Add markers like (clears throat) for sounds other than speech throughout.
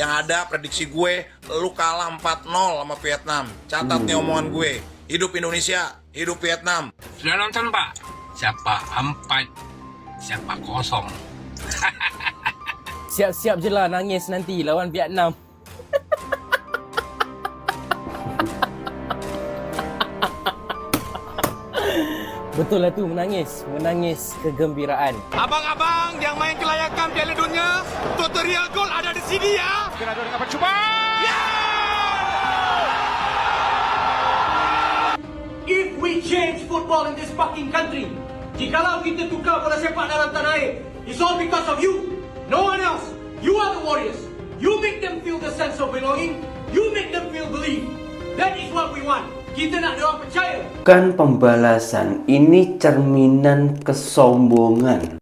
Yang ada prediksi gue, lu kalah 4-0 sama Vietnam. Catat nih omongan gue. Hidup Indonesia, hidup Vietnam. Sudah nonton pak? Siapa empat, siapa kosong. Siap-siap je lah nangis nanti lawan Vietnam. (laughs) Betul lah tu menangis. Menangis kegembiraan. Abang-abang yang main kelayakan Piala Dunia, tutorial gol ada di sini ya. Gerado dengan percubaan. If we change football in this fucking country, jikalau kita tukar bola sepak dalam tanah air, it's all because of you. No one else. You are the warriors. You make them feel the sense of belonging. You make them feel believe. That is what we want. Kita nak percaya. Bukan pembalasan, ini cerminan kesombongan.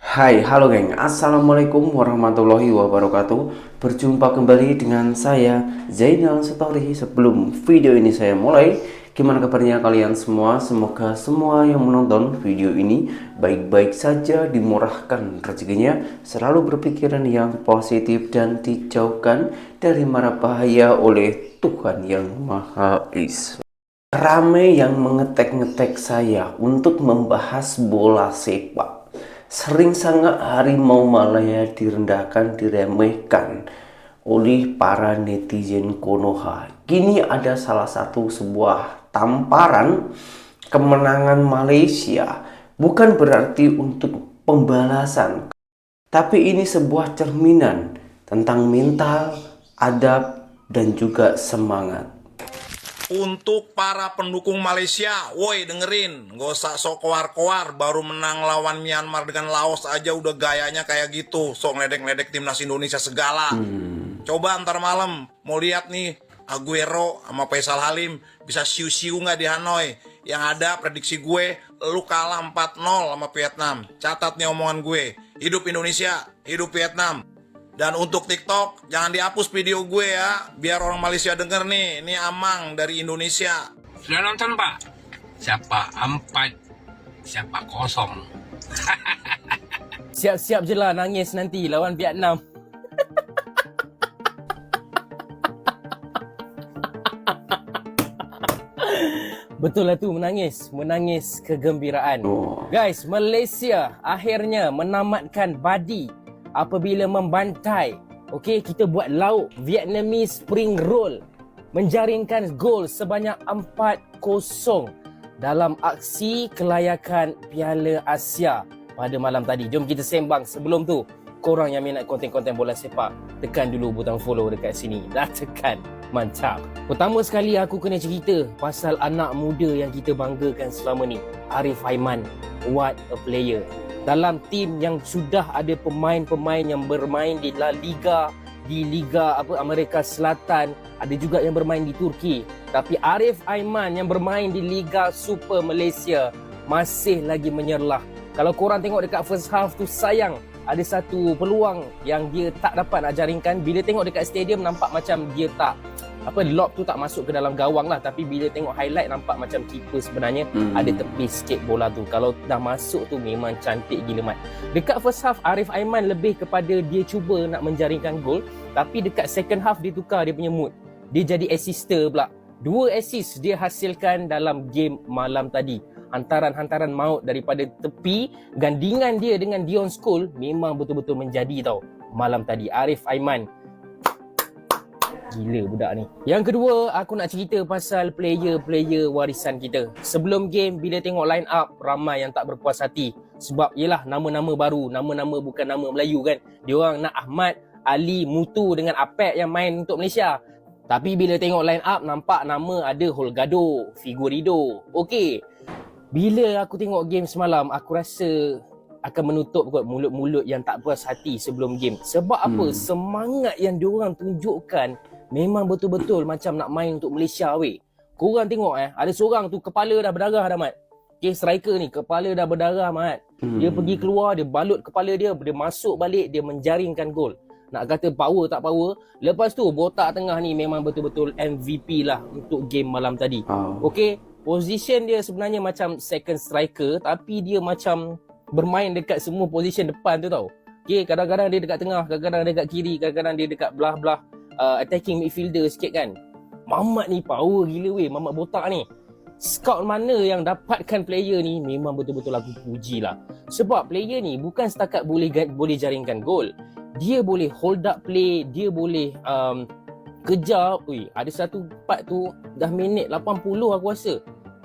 Hai, halo geng. Assalamualaikum warahmatullahi wabarakatuh. Berjumpa kembali dengan saya Zainal Story. Sebelum video ini saya mulai, gimana kabarnya kalian semua? Semoga semua yang menonton video ini baik-baik saja, dimurahkan rezekinya, selalu berpikiran yang positif dan dijauhkan dari mara bahaya oleh Tuhan yang Maha Esa. Rame yang mengetek-ngetek saya untuk membahas bola sepak. Sering sangat harimau Malaya direndahkan, diremehkan oleh para netizen Konoha. Kini ada salah satu sebuah tamparan kemenangan Malaysia. Bukan berarti untuk pembalasan, tapi ini sebuah cerminan tentang mental, adab, dan juga semangat. Untuk para pendukung Malaysia, woi dengerin, gak usah sok koar-koar, baru menang lawan Myanmar dengan Laos aja udah gayanya kayak gitu, sok ngeledek-ngeledek timnas Indonesia segala. Coba antar malam, mau lihat nih, Aguero sama Faisal Halim bisa siu-siu nggak di Hanoi. Yang ada prediksi gue, lu kalah 4-0 sama Vietnam. Catat nih omongan gue, hidup Indonesia, hidup Vietnam. Dan untuk TikTok, jangan dihapus video gue ya, biar orang Malaysia denger nih, ini Amang dari Indonesia. Sudah nonton pak? Siapa empat, siapa kosong. (laughs) Siap-siap je lah nangis nanti lawan Vietnam. Betul lah tu menangis. Menangis kegembiraan. Oh. Guys, Malaysia akhirnya menamatkan badi apabila membantai. Okey, kita buat lauk Vietnamese spring roll. Menjaringkan gol sebanyak 4-0 dalam aksi kelayakan Piala Asia pada malam tadi. Jom kita sembang sebelum tu. Korang yang minat konten-konten bola sepak, tekan dulu butang follow dekat sini. (laughs) Dah tekan. Mantap. Pertama sekali aku kena cerita pasal anak muda yang kita banggakan selama ni. Arif Aiman. What a player. Dalam tim yang sudah ada pemain-pemain yang bermain di La Liga, di Liga apa Amerika Selatan, ada juga yang bermain di Turki. Tapi Arif Aiman yang bermain di Liga Super Malaysia masih lagi menyerlah. Kalau korang tengok dekat first half tu sayang ada satu peluang yang dia tak dapat nak jaringkan. Bila tengok dekat stadium nampak macam dia tak apa lob tu tak masuk ke dalam gawang lah. Tapi bila tengok highlight nampak macam keeper sebenarnya Hmm. ada tepis sikit bola tu. Kalau dah masuk tu memang cantik gila mat. Dekat first half Arif Aiman lebih kepada dia cuba nak menjaringkan gol. Tapi dekat second half dia tukar dia punya mood. Dia jadi assister pula. Dua assist dia hasilkan dalam game malam tadi hantaran-hantaran maut daripada tepi gandingan dia dengan Dion School memang betul-betul menjadi tau malam tadi Arif Aiman Gila budak ni. Yang kedua, aku nak cerita pasal player-player warisan kita. Sebelum game, bila tengok line up, ramai yang tak berpuas hati. Sebab yelah nama-nama baru, nama-nama bukan nama Melayu kan. Dia orang nak Ahmad, Ali, Mutu dengan Apek yang main untuk Malaysia. Tapi bila tengok line up, nampak nama ada Holgado, Figurido. Okey. Bila aku tengok game semalam, aku rasa akan menutup kot mulut-mulut yang tak puas hati sebelum game. Sebab apa? Hmm. Semangat yang diorang tunjukkan memang betul-betul macam nak main untuk Malaysia weh. Korang tengok eh, ada seorang tu kepala dah berdarah dah Mat. Okay, striker ni kepala dah berdarah Mat. Dia Hmm. pergi keluar, dia balut kepala dia, dia masuk balik, dia menjaringkan gol. Nak kata power tak power. Lepas tu botak tengah ni memang betul-betul MVP lah untuk game malam tadi. Oh. Okey, position dia sebenarnya macam second striker tapi dia macam bermain dekat semua position depan tu tau. Okay, kadang-kadang dia dekat tengah, kadang-kadang dia dekat kiri, kadang-kadang dia dekat belah-belah uh, attacking midfielder sikit kan. Mamat ni power gila weh, Mamat botak ni. Scout mana yang dapatkan player ni memang betul-betul aku puji lah. Sebab player ni bukan setakat boleh boleh jaringkan gol. Dia boleh hold up play, dia boleh um, kejar. Ui, ada satu part tu dah minit 80 aku rasa.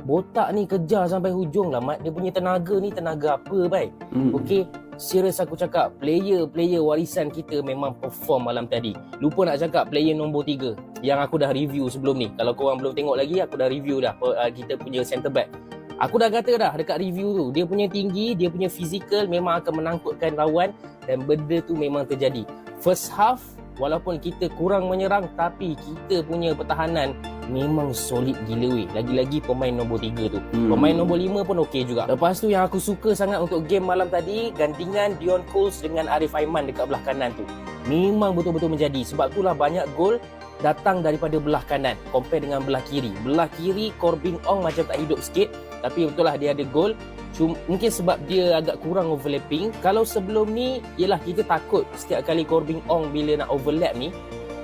Botak ni kejar sampai hujung lah Mat. Dia punya tenaga ni tenaga apa baik. Hmm. Okey, serius aku cakap, player-player warisan kita memang perform malam tadi. Lupa nak cakap player nombor 3 yang aku dah review sebelum ni. Kalau korang belum tengok lagi, aku dah review dah uh, kita punya centre back. Aku dah kata dah dekat review tu, dia punya tinggi, dia punya fizikal memang akan menangkutkan lawan dan benda tu memang terjadi. First half, walaupun kita kurang menyerang tapi kita punya pertahanan memang solid gila weh. Lagi-lagi pemain nombor 3 tu. Hmm. Pemain nombor 5 pun okey juga. Lepas tu yang aku suka sangat untuk game malam tadi, gandingan Dion Coles dengan Arif Aiman dekat belah kanan tu. Memang betul-betul menjadi. Sebab itulah banyak gol datang daripada belah kanan compare dengan belah kiri. Belah kiri Corbin Ong macam tak hidup sikit tapi betul lah dia ada gol. Cuma, mungkin sebab dia agak kurang overlapping. Kalau sebelum ni, ialah kita takut setiap kali Corbin Ong bila nak overlap ni,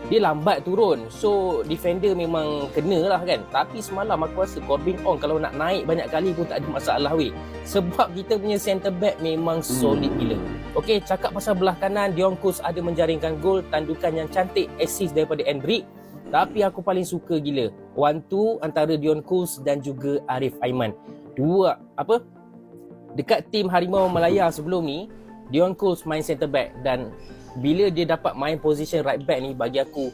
dia lambat turun. So, defender memang kena lah kan. Tapi semalam aku rasa Corbin Ong kalau nak naik banyak kali pun tak ada masalah weh. Sebab kita punya centre back memang solid gila. Okey, cakap pasal belah kanan, Dion Kus ada menjaringkan gol, tandukan yang cantik, assist daripada Endrick. Tapi aku paling suka gila. One two antara Dion Kus dan juga Arif Aiman. Dua, apa? Dekat tim Harimau Malaya sebelum ni, Dion Kus main centre back dan bila dia dapat main position right back ni bagi aku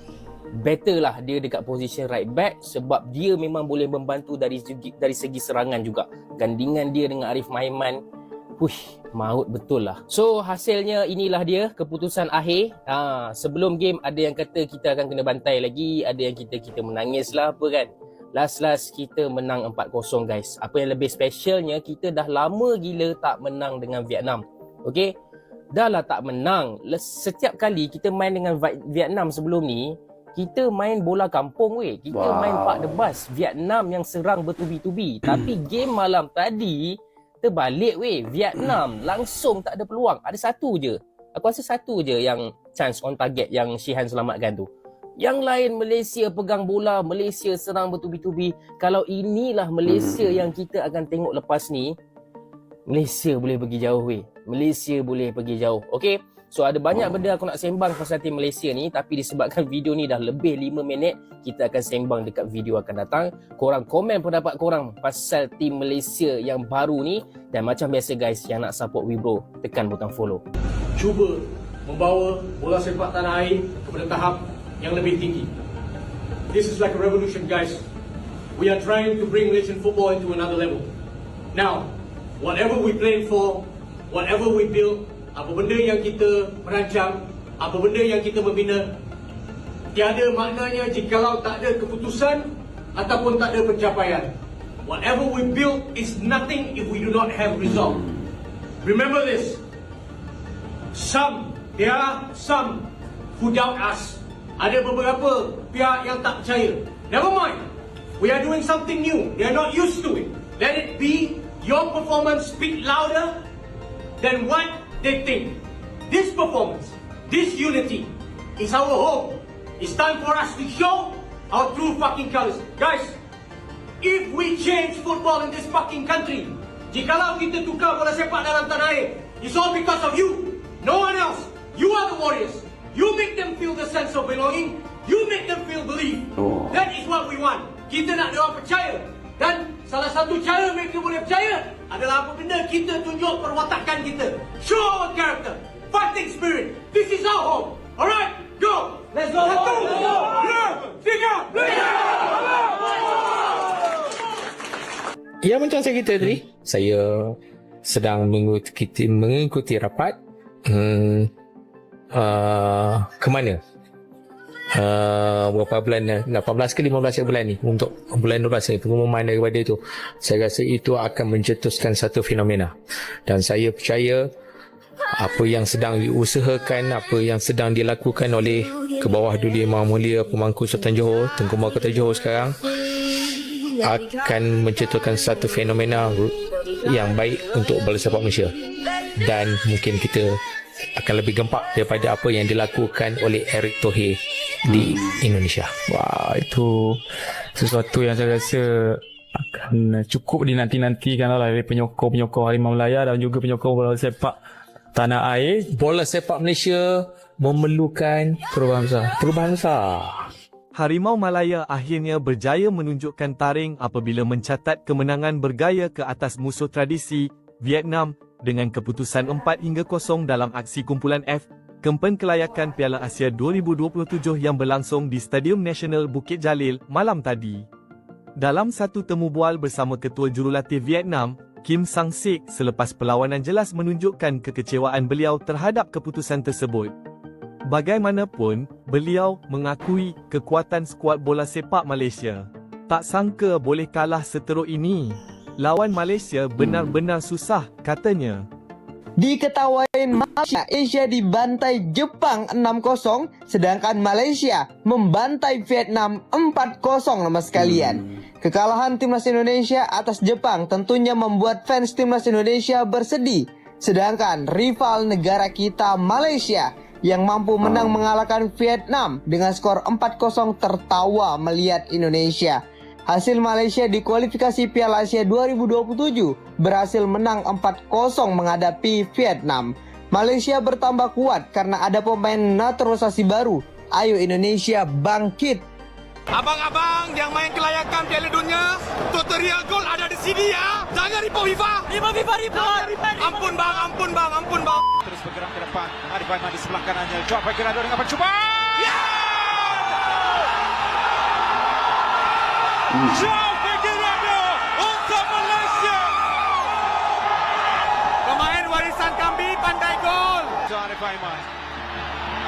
better lah dia dekat position right back sebab dia memang boleh membantu dari segi, dari segi serangan juga. Gandingan dia dengan Arif Maiman Push, maut betul lah. So, hasilnya inilah dia keputusan akhir. Ha, sebelum game ada yang kata kita akan kena bantai lagi, ada yang kita kita menangis lah apa kan. Last-last kita menang 4-0 guys. Apa yang lebih specialnya, kita dah lama gila tak menang dengan Vietnam. Okay? Dah lah tak menang. Setiap kali kita main dengan Vi- Vietnam sebelum ni, kita main bola kampung weh. Kita Wow. main pak debas. Vietnam yang serang bertubi-tubi. (clears throat) Tapi game malam tadi, terbalik weh. Vietnam langsung tak ada peluang. Ada satu je. Aku rasa satu je yang chance on target yang Shihan selamatkan tu. Yang lain Malaysia pegang bola, Malaysia serang bertubi-tubi. Kalau inilah Malaysia yang kita akan tengok lepas ni, Malaysia boleh pergi jauh weh. Malaysia boleh pergi jauh. Okay? So ada banyak benda aku nak sembang pasal tim Malaysia ni tapi disebabkan (laughs) video ni dah lebih 5 minit, kita akan sembang dekat video akan datang. Korang komen pendapat korang pasal tim Malaysia yang baru ni dan macam biasa guys yang nak support Wibro, tekan butang follow. cuba membawa bola sepak tanah air kepada tahap yang lebih tinggi. This is like a revolution, guys. We are trying to bring Malaysian football into another level. Now, whatever we plan for, whatever we build, apa benda yang kita merancang, apa benda yang kita membina, tiada maknanya jikalau tak ada keputusan ataupun tak ada pencapaian. Whatever we build is nothing if we do not have result. Remember this. Some, there are some who doubt us. Ada beberapa pihak yang tak percaya. Never mind. We are doing something new. They are not used to it. Let it be your performance speak louder than what they think. This performance, this unity is our hope. It's time for us to show our true fucking colors. Guys, if we change football in this fucking country, jikalau kita tukar bola sepak dalam tanah air, it's all because of you. No one else. You are the warriors. You make them feel the sense of belonging. You make them feel belief. Oh. That is what we want. Kita nak orang percaya. Dan salah satu cara mereka boleh percaya adalah apabila kita tunjuk perwatakan kita. Show our character. Fighting spirit. This is our home. Alright, go. Let's go. Satu, dua, tiga, Malaysia! Ya macam saya kata tadi, saya sedang mengikuti, mengikuti rapat hmm, uh, ke mana? Uh, berapa bulan 18 ke 15 bulan ni? Untuk bulan 12 ni pengumuman daripada itu. Saya rasa itu akan mencetuskan satu fenomena. Dan saya percaya apa yang sedang diusahakan apa yang sedang dilakukan oleh ke bawah duli Imam Mulia Pemangku Sultan Johor Tengku Mahkota Johor sekarang akan menciptakan satu fenomena yang baik untuk bola sepak Malaysia dan mungkin kita akan lebih gempak daripada apa yang dilakukan oleh Eric Thohir di Indonesia. Wah, itu sesuatu yang saya rasa akan cukup dinanti-nantikan lah oleh penyokong-penyokong Harimau Melaya dan juga penyokong bola sepak tanah air. Bola sepak Malaysia memerlukan perubahan besar. Perubahan besar. Harimau Malaya akhirnya berjaya menunjukkan taring apabila mencatat kemenangan bergaya ke atas musuh tradisi Vietnam dengan keputusan 4 hingga 0 dalam aksi kumpulan F Kempen Kelayakan Piala Asia 2027 yang berlangsung di Stadium Nasional Bukit Jalil malam tadi. Dalam satu temu bual bersama Ketua Jurulatih Vietnam, Kim Sang-sik selepas perlawanan jelas menunjukkan kekecewaan beliau terhadap keputusan tersebut. Bagaimanapun, beliau mengakui kekuatan skuad bola sepak Malaysia. Tak sangka boleh kalah seteruk ini. Lawan Malaysia benar-benar susah, katanya. Diketawain Malaysia Asia dibantai Jepang 6-0 sedangkan Malaysia membantai Vietnam 4-0 nama sekalian. Kekalahan timnas Indonesia atas Jepang tentunya membuat fans timnas Indonesia bersedih. Sedangkan rival negara kita Malaysia yang mampu menang mengalahkan Vietnam dengan skor 4-0 tertawa melihat Indonesia. Hasil Malaysia di kualifikasi Piala Asia 2027 berhasil menang 4-0 menghadapi Vietnam. Malaysia bertambah kuat karena ada pemain naturalisasi baru. Ayo Indonesia bangkit! Abang-abang yang main kelayakan Piala Dunia, tutorial gol ada di sini ya. Jangan ribu FIFA. Ribu FIFA, ribu. Ampun bang, ampun bang, ampun bang. terus bergerak ke depan. Arif Aiman di sebelah kanannya. Joao Figueiredo dengan percubaan. Ya! Joao Figueiredo untuk Malaysia. Pemain warisan kami pandai gol. Arif Aiman.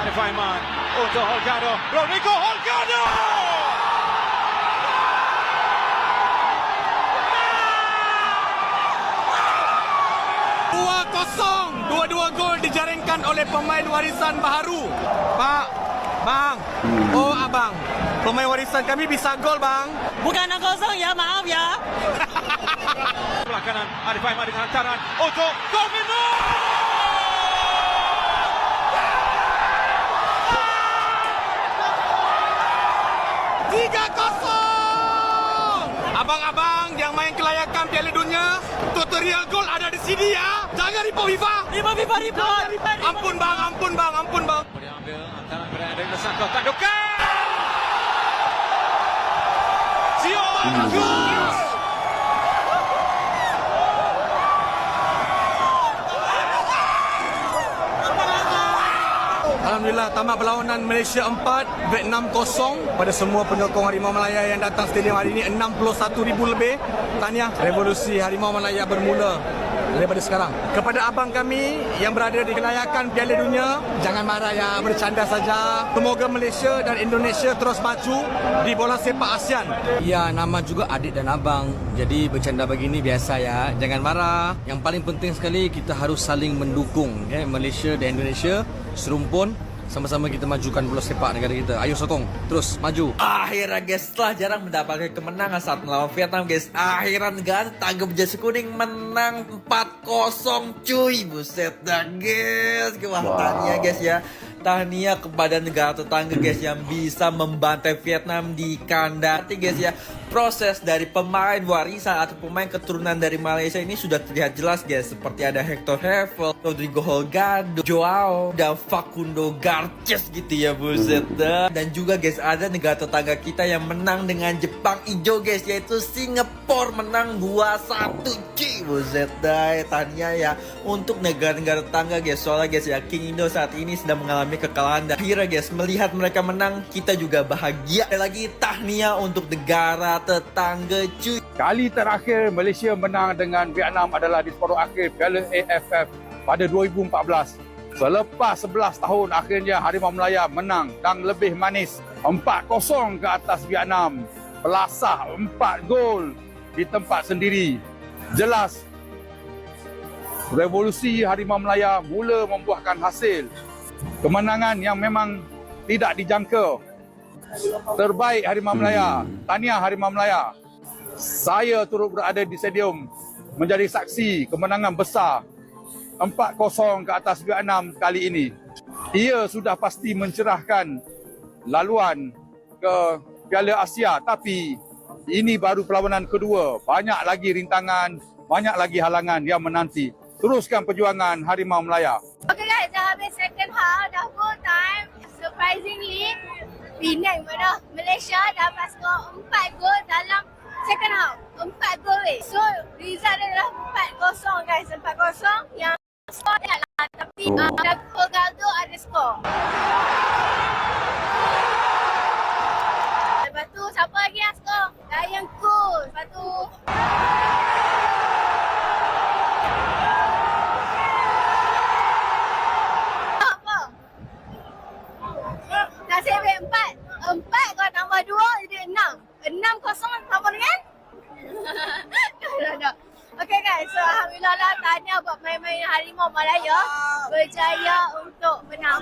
Arif Aiman untuk Holgado. Rodrigo Holgado! Dua kosong. Dua-dua gol dijaringkan oleh pemain warisan baharu. Pak, bang, oh abang. Pemain warisan kami bisa gol bang. Bukan 6-0 ya, maaf ya. (laughs) Sebelah kanan Arif Aiman dengan hantaran untuk Firmino. Tiga kosong. Abang-abang yang main kelayakan Piala Dunia, tutorial gol ada di sini ya. Jangan ribu FIFA. Ribu FIFA, ribu. Ampun bang, ampun bang, ampun bang. Diambil hantaran berada dari Santo Tandukan. Zio bagus. Alhamdulillah tamat perlawanan Malaysia 4 Vietnam 0 pada semua penyokong Harimau Malaya yang datang stadium hari ini 61 ribu lebih. Tahniah revolusi Harimau Malaya bermula daripada sekarang kepada abang kami yang berada di kelayakan Piala Dunia jangan marah ya bercanda saja semoga Malaysia dan Indonesia terus maju di bola sepak ASEAN Ya, nama juga adik dan abang. Jadi bercanda begini biasa ya. Jangan marah. Yang paling penting sekali kita harus saling mendukung ya. Malaysia dan Indonesia serumpun sama-sama kita majukan bola sepak negara kita. Ayo sokong. Terus maju. Akhirnya guys, setelah jarang mendapatkan kemenangan saat melawan Vietnam guys Akhirnya negara tetangga berjasa kuning menang 4-0 cuy Buset dah guys Wah Wow. tahniah guys ya Tahniah kepada negara tetangga guys yang bisa membantai Vietnam di kandang guys ya Proses dari pemain warisan atau pemain keturunan dari Malaysia ini sudah terlihat jelas guys Seperti ada Hector Hevel, Rodrigo Holgado, Joao, dan Facundo Garces gitu ya buset. Dah Dan juga guys ada negara tetangga kita yang menang dengan Jepang hijau guys Yaitu Singapura. Menang 2-1 cuy buset. Dah Tanya ya untuk negara-negara tetangga guys. Soalnya guys ya King Indo saat ini sedang mengalami kekalahan. Dan akhirnya guys melihat mereka menang kita juga bahagia. Dan lagi tahniah untuk negara tetangga cuy. Kali terakhir Malaysia menang dengan Vietnam adalah di separuh akhir Piala AFF pada 2014. Selepas 11 tahun akhirnya Harimau Melaya menang dan lebih manis 4-0 ke atas Vietnam. Belasah 4 gol di tempat sendiri. Jelas revolusi Harimau Melaya mula membuahkan hasil. Kemenangan yang memang tidak dijangka. Terbaik Harimau Melaya. Tahniah Harimau Melaya. Saya turut berada di stadium menjadi saksi kemenangan besar 4-0 ke atas Vietnam kali ini. Ia sudah pasti mencerahkan laluan ke Piala Asia tapi ini baru perlawanan kedua. Banyak lagi rintangan, banyak lagi halangan yang menanti. Teruskan perjuangan Harimau Melaya. Okay guys, dah habis second half, dah full time. Surprisingly, Penang mana Malaysia dapat skor 4 gol dalam second half. 4 gol weh. So, result adalah 4-0 guys. 4-0 yang skor dia lah. Tapi Oh. uh, Dago Galdo ada skor. Lepas tu, siapa lagi yang skor? Ryan Cool. Lepas tu, apa? Nasib baik empat. Empat kau tambah dua jadi enam. Enam kosong sama dengan? (laughs) dah, dah, dah. Okay guys, so Alhamdulillah lah tanya buat main-main Harimau Malaya. Berjaya untuk menang.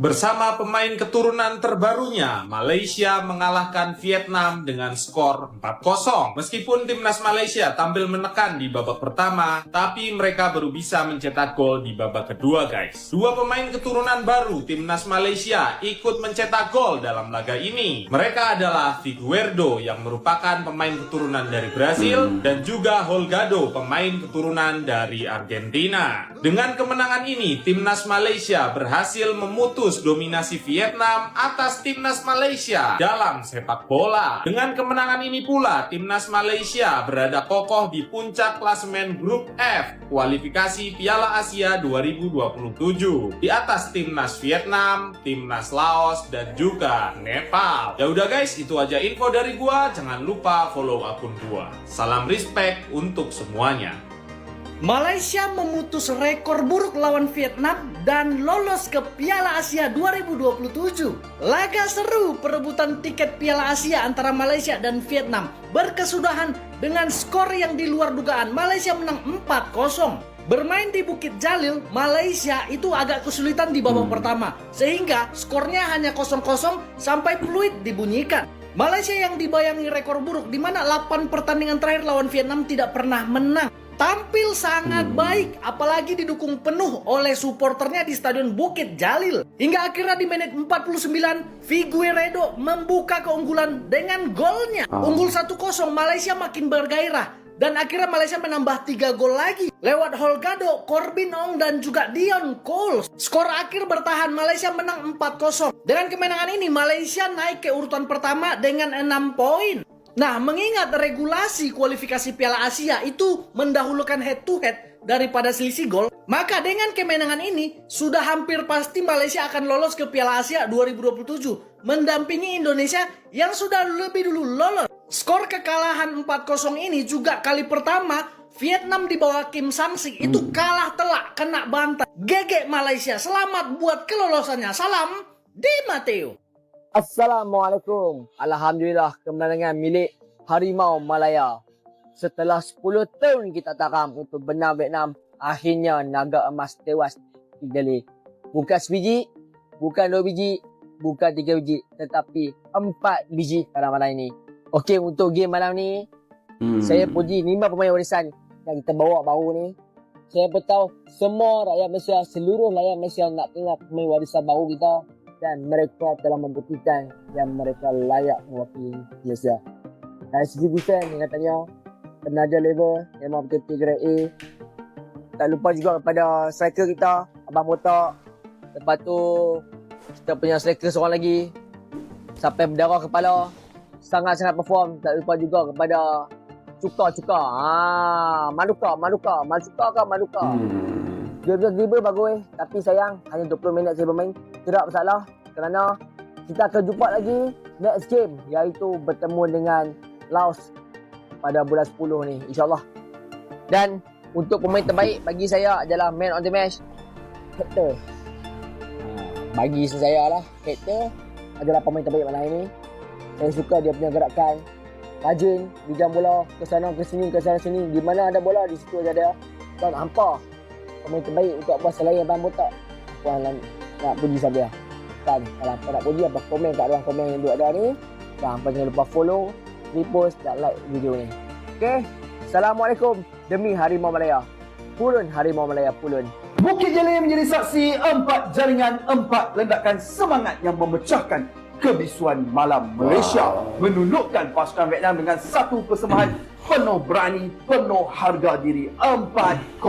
Bersama pemain keturunan terbarunya, Malaysia mengalahkan Vietnam dengan skor 4-0. Meskipun timnas Malaysia tampil menekan di babak pertama, tapi mereka baru bisa mencetak gol di babak kedua, guys. Dua pemain keturunan baru timnas Malaysia ikut mencetak gol dalam laga ini. Mereka adalah Figueiredo yang merupakan pemain keturunan dari Brasil dan juga Holgado, pemain keturunan dari Argentina. Dengan kemenangan ini, timnas Malaysia berhasil memutus dominasi Vietnam atas timnas Malaysia dalam sepak bola. Dengan kemenangan ini pula, timnas Malaysia berada kokoh di puncak klasemen grup F kualifikasi Piala Asia 2027 di atas timnas Vietnam, timnas Laos dan juga Nepal. Ya udah guys, itu aja info dari gua. Jangan lupa follow akun gua. Salam respect untuk semuanya. Malaysia memutus rekor buruk lawan Vietnam dan lolos ke Piala Asia 2027. Laga seru perebutan tiket Piala Asia antara Malaysia dan Vietnam berkesudahan dengan skor yang di luar dugaan. Malaysia menang 4-0. Bermain di Bukit Jalil, Malaysia itu agak kesulitan di babak pertama sehingga skornya hanya 0-0 sampai peluit dibunyikan. Malaysia yang dibayangi rekor buruk di mana 8 pertandingan terakhir lawan Vietnam tidak pernah menang. Tampil sangat baik, apalagi didukung penuh oleh supporternya di Stadion Bukit Jalil. Hingga akhirnya di menit 49, Figueiredo membuka keunggulan dengan golnya. Ah. Unggul 1-0, Malaysia makin bergairah. Dan akhirnya Malaysia menambah 3 gol lagi. Lewat Holgado, Corbin Ong, dan juga Dion Cole. Skor akhir bertahan, Malaysia menang 4-0. Dengan kemenangan ini, Malaysia naik ke urutan pertama dengan 6 poin. Nah, mengingat regulasi kualifikasi Piala Asia itu mendahulukan head to head daripada selisih gol, maka dengan kemenangan ini sudah hampir pasti Malaysia akan lolos ke Piala Asia 2027 mendampingi Indonesia yang sudah lebih dulu lolos. Skor kekalahan 4-0 ini juga kali pertama Vietnam di bawah Kim Sang-sik itu kalah telak kena bantai. GG Malaysia, selamat buat kelolosannya. Salam di Mateo. Assalamualaikum. Alhamdulillah kemenangan milik Harimau Malaya. Setelah 10 tahun kita taram untuk benar Vietnam, akhirnya naga emas tewas digali. Bukan sebiji, bukan dua biji, bukan tiga biji, tetapi empat biji pada malam ini. Okey, untuk game malam ni, Hmm. saya puji lima pemain warisan yang kita bawa baru ni. Saya beritahu semua rakyat Malaysia, seluruh rakyat Malaysia nak tengok pemain warisan baru kita dan mereka telah membuktikan yang mereka layak mewakili Malaysia. Dari segi defense yang katanya penaja level memang betul-betul grade A. Tak lupa juga kepada striker kita, Abang Botak. Lepas tu kita punya striker seorang lagi sampai berdarah kepala. Sangat-sangat perform. Tak lupa juga kepada Cuka-cuka. Ah, Maluka, Maluka, Maluka ke Maluka. Hmm. Dia dribble bagus Tapi sayang Hanya 20 minit saya bermain Tidak masalah Kerana Kita akan jumpa lagi Next game Iaitu bertemu dengan Laos Pada bulan 10 ni InsyaAllah. Dan Untuk pemain terbaik Bagi saya adalah Man on the match Hector. Ah, Bagi saya lah Hector Adalah pemain terbaik malam ini. Saya suka dia punya gerakan Rajin Bijang bola Ke sana ke sini Ke sana sini. Di mana ada bola Di situ aja dia Dan hampa pemain terbaik untuk apa selain Abang Botak. Puan nak, puji saja. Dan kalau apa nak puji, apa komen kat ruang komen yang duk ada ni. Dan apa jangan lupa follow, repost dan like video ni. Okay? Assalamualaikum. Demi Harimau Malaya. Pulun Harimau Malaya, pulun. Bukit Jalil menjadi saksi empat jaringan empat ledakan semangat yang memecahkan kebisuan malam Malaysia menundukkan pasukan Vietnam dengan satu persembahan penuh berani, penuh harga diri 4-0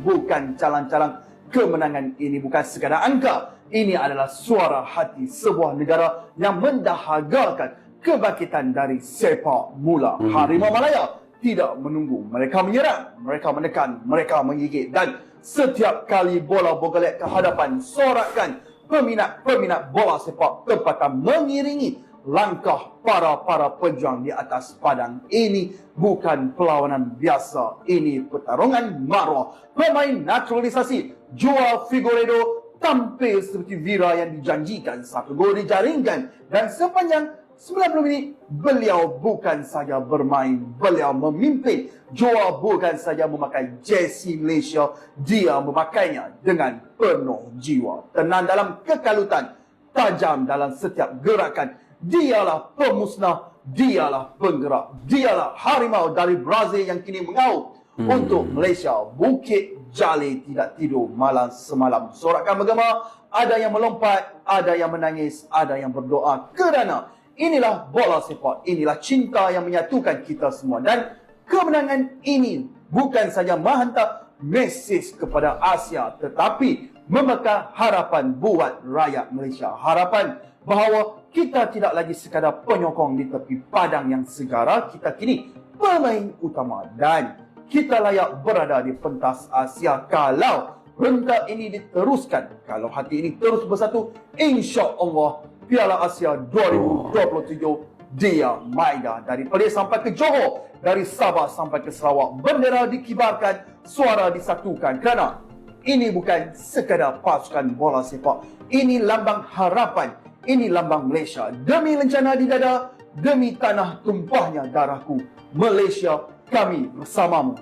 bukan calang-calang kemenangan ini bukan sekadar angka. Ini adalah suara hati sebuah negara yang mendahagakan kebangkitan dari sepak mula Harimau Malaya tidak menunggu mereka menyerang mereka menekan mereka menggigit. Dan setiap kali bola bergelak ke hadapan sorakan peminat-peminat bola sepak tempatan mengiringi langkah para-para pejuang di atas padang ini. Bukan perlawanan biasa. Ini pertarungan maruah pemain naturalisasi Joao Figueiredo tampil seperti Vira yang dijanjikan satu gol dijaringkan. Dan sepanjang 90 minit beliau bukan saja bermain beliau memimpin. Joao bukan saja memakai jersey Malaysia dia memakainya dengan penuh jiwa. Tenang dalam kekalutan tajam dalam setiap gerakan. Dialah pemusnah dialah penggerak dialah harimau dari Brazil yang kini mengaum Hmm. untuk Malaysia. Bukit Jalil tidak tidur malam semalam. Sorakan bergema ada yang melompat ada yang menangis ada yang berdoa kerana inilah bola sepak inilah cinta yang menyatukan kita semua. Dan kemenangan ini bukan saja menghantar mesej kepada Asia tetapi membekal harapan buat rakyat Malaysia. Harapan bahawa kita tidak lagi sekadar penyokong di tepi padang yang segara kita kini pemain utama. Dan kita layak berada di pentas Asia. Kalau rentak ini diteruskan kalau hati ini terus bersatu insya Allah Piala Asia 2027 dia Maida. Dari Perlis sampai ke Johor dari Sabah sampai ke Sarawak bendera dikibarkan suara disatukan. Kerana ini bukan sekadar pasukan bola sepak. Ini lambang harapan ini lambang Malaysia. Demi lencana di dada demi tanah tumpahnya darahku Malaysia kami bersamamu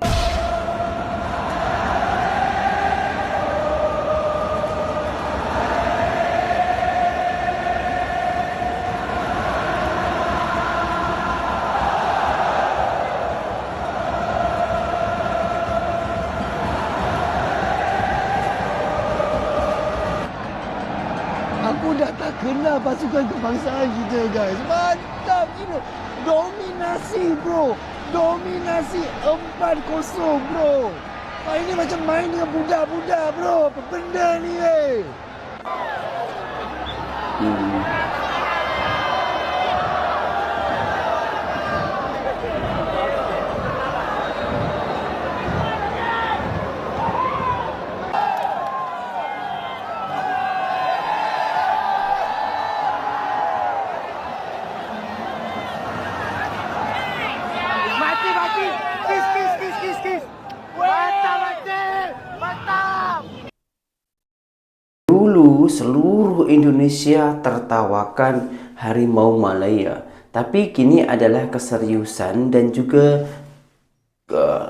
kenal pasukan kebangsaan kita guys. Mantap gila. Dominasi bro. Dominasi 4-0 bro. Ah, ini macam main dengan budak-budak bro. Apa benda ni eh? Indonesia tertawakan harimau Malaya, tapi kini adalah keseriusan dan juga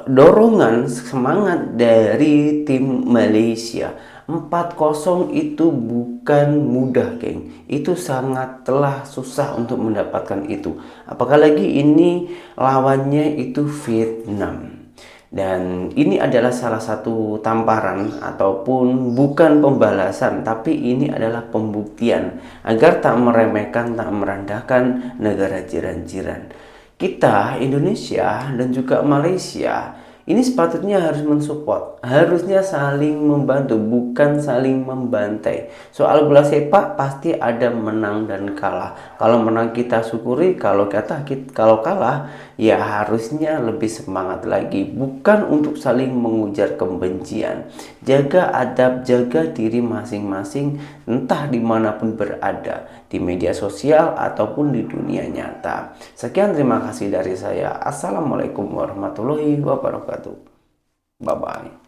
dorongan semangat dari tim Malaysia. 4-0 itu bukan mudah, geng. Itu sangat telah susah untuk mendapatkan itu. Apakah lagi ini lawannya itu Vietnam. Dan ini adalah salah satu tamparan ataupun bukan pembalasan, tapi ini adalah pembuktian agar tak meremehkan, tak merendahkan negara jiran-jiran. Kita, Indonesia dan juga Malaysia, ini sepatutnya harus mensupport, harusnya saling membantu, bukan saling membantai. Soal bola sepak pasti ada menang dan kalah. Kalau menang kita syukuri, kalau kata kalau kalah ya harusnya lebih semangat lagi, bukan untuk saling mengujar kebencian. Jaga adab, jaga diri masing-masing, entah di mana pun berada, di media sosial ataupun di dunia nyata. Sekian terima kasih dari saya. Assalamualaikum warahmatullahi wabarakatuh. Bye bye.